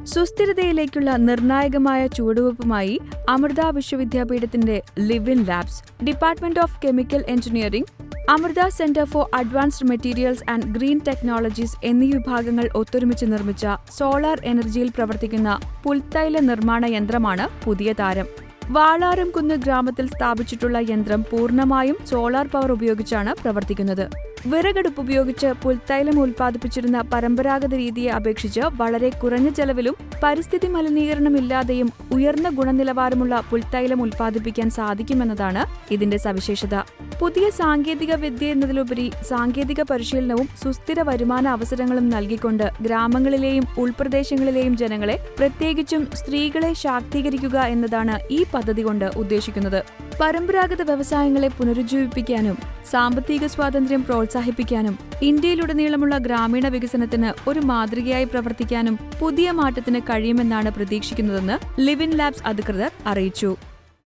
സുസ്ഥിരതയിലേക്കുള്ള നിർണായകമായ ചുവടുവയ്പുമായി Amrita വിശ്വവിദ്യാപീഠത്തിന്റെ Live in Labs Department of Chemical Engineering Amrita Centre for Advanced Materials and Green Technologies എന്നീ വിഭാഗങ്ങൾ ഒത്തൊരുമിച്ച് നിർമ്മിച്ച സോളാർ എനർജിയിൽ പ്രവർത്തിക്കുന്ന പുൽത്തൈല നിർമ്മാണ യന്ത്രമാണ് പുതിയ താരം. വാളാരംകുന്ന് ഗ്രാമത്തിൽ സ്ഥാപിച്ചിട്ടുള്ള യന്ത്രം പൂർണമായും സോളാർ പവർ ഉപയോഗിച്ചാണ് പ്രവർത്തിക്കുന്നത്. വിറകടുപ്പ് ഉപയോഗിച്ച് പുൽത്തൈലം ഉൽപ്പാദിപ്പിച്ചിരുന്ന പരമ്പരാഗത രീതിയെ അപേക്ഷിച്ച് വളരെ കുറഞ്ഞ ചെലവിലും പരിസ്ഥിതി മലിനീകരണമില്ലാതെയും ഉയർന്ന ഗുണനിലവാരമുള്ള പുൽത്തൈലം ഉൽപ്പാദിപ്പിക്കാൻ സാധിക്കുമെന്നതാണ് ഇതിന്റെ സവിശേഷത. പുതിയ സാങ്കേതിക വിദ്യ എന്നതിലുപരി സാങ്കേതിക പരിശീലനവും സുസ്ഥിര വരുമാന അവസരങ്ങളും നൽകിക്കൊണ്ട് ഗ്രാമങ്ങളിലെയും ഉൾപ്രദേശങ്ങളിലെയും ജനങ്ങളെ പ്രത്യേകിച്ചും സ്ത്രീകളെ ശാക്തീകരിക്കുക എന്നതാണ് ഈ പദ്ധതി കൊണ്ട് ഉദ്ദേശിക്കുന്നത്. പരമ്പരാഗത വ്യവസായങ്ങളെ പുനരുജ്ജീവിപ്പിക്കാനും സാമ്പത്തിക സ്വാതന്ത്ര്യം പ്രോത്സാഹിപ്പിക്കാനും ഇന്ത്യയിലുടനീളമുള്ള ഗ്രാമീണ വികസനത്തിന് ഒരു മാതൃകയായി പ്രവർത്തിക്കാനും പുതിയ മാറ്റത്തിന് കഴിയുമെന്നാണ് പ്രതീക്ഷിക്കുന്നതെന്ന് ലിവിൻ ലാബ്സ് അധികൃതർ അറിയിച്ചു.